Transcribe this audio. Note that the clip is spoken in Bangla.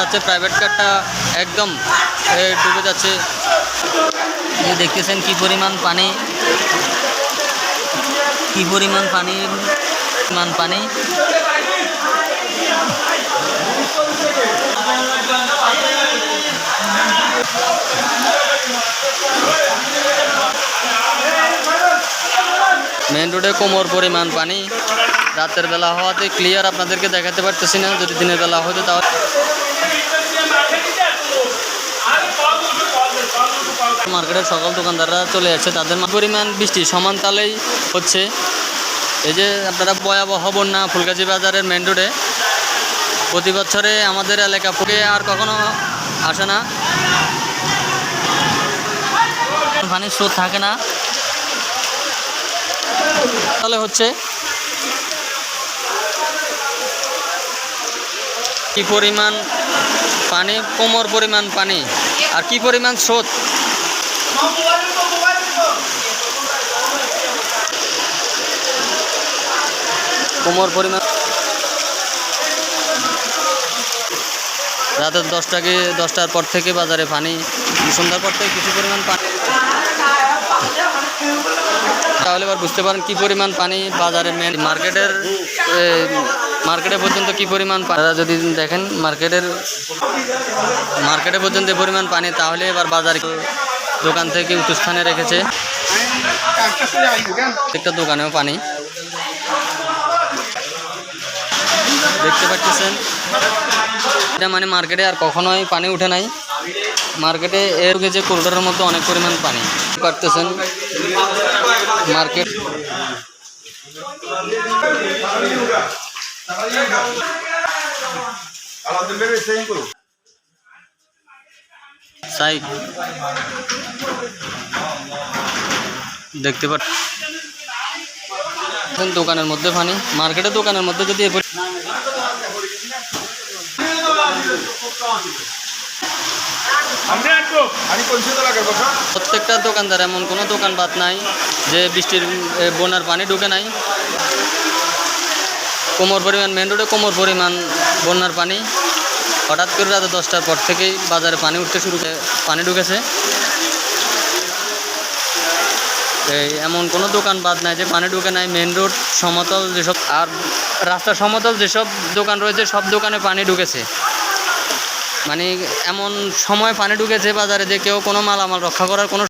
যাচ্ছে প্রাইভেট কারটা একদম ডুবে যাচ্ছে। দেখতেছেন কি পরিমাণ পানি। কি পরিমাণ পানি পরিমাণ পানি। মেন রোডে কোমর পরিমাণ পানি। রাতের বেলা হওয়াতে ক্লিয়ার আপনাদেরকে দেখাতে পারতেছি না, যদি দিনের বেলা হতো তাহলে মার্কেটের সকল দোকানদাররা চলে যাচ্ছে। তাদের পরিমাণ বৃষ্টি সমান তালেই হচ্ছে। এই যে আপনারা ভয়াবহ বন্যা ফুলগাজী বাজারের মেন রোডে প্রতি বছরে আমাদের এলাকা পুকে আর কখনো আসে না। পানির স্রোত থাকে না। তাহলে হচ্ছে কি পরিমাণ পানি, কোমর পরিমাণ পানি। আর কি পরিমাণ স্রোত? কোমর পরিমাণ রাতের দশটাকে দশটার পর থেকে বাজারে পানি, সন্ধ্যার পর থেকে কিছু পরিমাণ পানি। তাহলে এবার বুঝতে পারেন কি পরিমাণ পানি বাজারে মেন মার্কেটের মার্কেটে পর্যন্ত কি পরিমাণ পানি যদি দেখেন মার্কেটের মার্কেটে পর্যন্ত পরিমাণ পানি, তাহলে এবার বাজারে দোকান থেকে উঁচু স্থানে রেখেছে। একটা দোকানেও পানি। দেখতে পাচ্ছেন? এটা মানে মার্কেটে আর কখনোই পানি উঠে নাই। মার্কেটে এর যে করিডোরের মধ্যে অনেক পরিমাণ পানি পারতেছেন মার্কেট সাই দেখতে পাচ্ছেন দোকানের মধ্যে পানি, মার্কেটের দোকানের মধ্যে যদি প্রত্যেকটা দোকানদার এমন কোনো দোকান বাদ নাই যে বৃষ্টির বন্যার পানি ঢুকে নাই। কোমর পরিমাণ মেন রোডে কোমর পরিমাণ বন্যার পানি। হঠাৎ করে রাতে দশটার পর থেকেই বাজারে পানি উঠতে শুরু করে, পানি ঢুকেছে। এমন কোনো দোকান বাদ নাই যে পানি ঢুকে নাই মেন রোড সমতল যেসব, আর রাস্তা সমতল যেসব দোকান রয়েছে, সব দোকানে পানি ঢুকেছে। মানে এমন সময় পানি ঢুকেছে বাজারে যে কেউ কোনো মালামাল রক্ষা করার কোনো